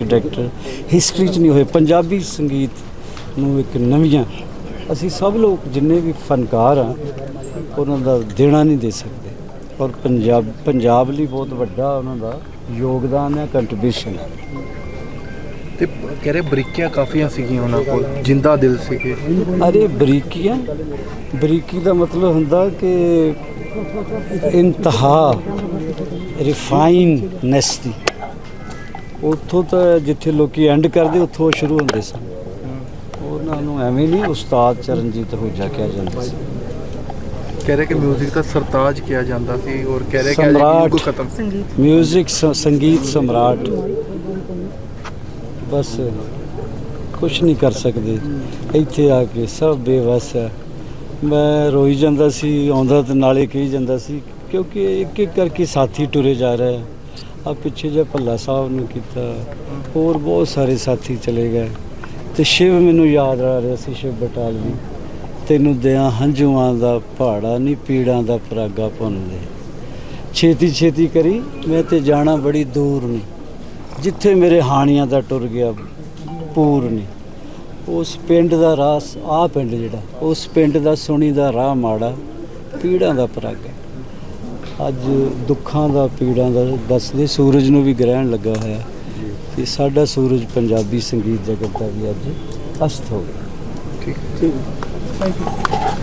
Director history 'ਚ ਨਹੀਂ ਹੋਏ ਪੰਜਾਬੀ ਸੰਗੀਤ ਨੂੰ ਇੱਕ ਨਵੀਆਂ ਅਸੀਂ ਸਭ ਲੋਕ ਜਿੰਨੇ ਵੀ ਫਨਕਾਰ ਆ ਉਹਨਾਂ ਦਾ ਦੇਣਾ ਨਹੀਂ ਦੇ ਸਕਦੇ। ਔਰ ਪੰਜਾਬ ਪੰਜਾਬ ਲਈ ਬਹੁਤ ਵੱਡਾ ਉਹਨਾਂ ਦਾ ਯੋਗਦਾਨ ਹੈ ਕੰਟਰੀਬਿਊਸ਼ਨ ਹੈ। ਤੇ ਕਹਿ ਰਹੇ ਬਰੀਕੀਆਂ ਕਾਫੀਆਂ ਸੀਗੀਆਂ ਉਹਨਾਂ ਕੋਲ ਜਿੰਦਾ ਦਿਲ ਸੀਗੇ। ਅਰੇ ਬਰੀਕੀਆਂ? ਬਰੀਕੀ ਦਾ ਮਤਲਬ ਹੁੰਦਾ ਕਿ ਇੰਤਹਾ ਰਿਫਾਈਨਨੈਸ ਦੀ। ਉੱਥੋਂ ਤਾਂ ਜਿੱਥੇ ਲੋਕੀ ਐਂਡ ਕਰਦੇ ਉੱਥੋਂ ਸ਼ੁਰੂ ਹੁੰਦੇ ਸਨ। ਉਹਨਾਂ ਨੂੰ ਐਵੇਂ ਨਹੀਂ ਉਸਤਾਦ ਚਰਨਜੀਤ ਹੋਜਾ ਕਿਹਾ ਜਾਂਦਾ ਸੀ। ਕਹਿ ਰਹੇ ਕਿ 뮤직 ਦਾ ਸਰਤਾਜ ਕਿਹਾ ਜਾਂਦਾ ਸੀ ਔਰ ਕਹਿ ਰਹੇ ਕਿ ਅੱਜ ਸਮਰਾਟ। ਬਿਲਕੁਲ ਖਤਮ। ਮਿਊਜ਼ਿਕ ਸ- ਸੰਗੀਤ ਸਮਰਾਟ। ਬਸ ਕੁਝ ਨਹੀਂ ਕਰ ਸਕਦੇ। ਇੱਥੇ ਆ ਕੇ ਸਭ ਬੇਵਸ ਹੈ। ਮੈਂ ਰੋਈ ਜਾਂਦਾ ਸੀ ਆਉਂਦਾ ਤੇ ਨਾਲੇ ਕਹੀ ਜਾਂਦਾ ਸੀ ਕਿਉਂਕਿ ਇੱਕ ਇੱਕ ਕਰਕੇ ਸਾਥੀ ਟੁਰੇ ਜਾ ਰਹੇ। ਆ ਪਿੱਛੇ ਜੇ ਭੱਲਾ ਸਾਹਿਬ ਨੂੰ ਕੀਤਾ। ਹੋਰ ਬਹੁਤ ਸਾਰੇ ਸਾਥੀ ਚਲੇ ਗਏ। ਤੇ ਸ਼ਿਵ ਮੈਨੂੰ ਯਾਦ ਆ ਰਿਹਾ ਸੀ, ਸ਼ਿਵ ਬਟਾਲਵੀ ਤੈਨੂੰ ਦਿਆਂ ਹੰਝੂਆਂ ਦਾ ਪਹਾੜਾ ਨਹੀਂ ਪੀੜਾਂ ਦਾ ਪਰਾਗਾ ਭੁੰਨਦੇ ਛੇਤੀ ਛੇਤੀ ਕਰੀ, ਮੈਂ ਤੇ ਜਾਣਾ ਬੜੀ ਦੂਰ ਨਹੀਂ ਜਿੱਥੇ ਮੇਰੇ ਹਾਣੀਆਂ ਦਾ ਟੁਰ ਗਿਆ, ਪੂਰ ਨਹੀਂ ਉਸ ਪਿੰਡ ਦਾ ਰਾਸ ਆ ਪਿੰਡ ਜਿਹੜਾ, ਉਸ ਪਿੰਡ ਦਾ ਸੁਣੀ ਦਾ ਰਾਹ ਮਾੜਾ, ਪੀੜਾਂ ਦਾ ਪਰਗ। ਹੈ ਅੱਜ ਦੁੱਖਾਂ ਦਾ ਪੀੜਾਂ ਦਾ ਦੱਸਦੇ ਸੂਰਜ ਨੂੰ ਵੀ ਗ੍ਰਹਿਣ ਲੱਗਾ ਹੋਇਆ। ਤੇ ਸਾਡਾ ਸੂਰਜ ਪੰਜਾਬੀ ਸੰਗੀਤ ਜਗਤ ਦਾ ਵੀ ਅੱਜ ਅਸਤ ਹੋ ਗਿਆ। ਠੀਕ।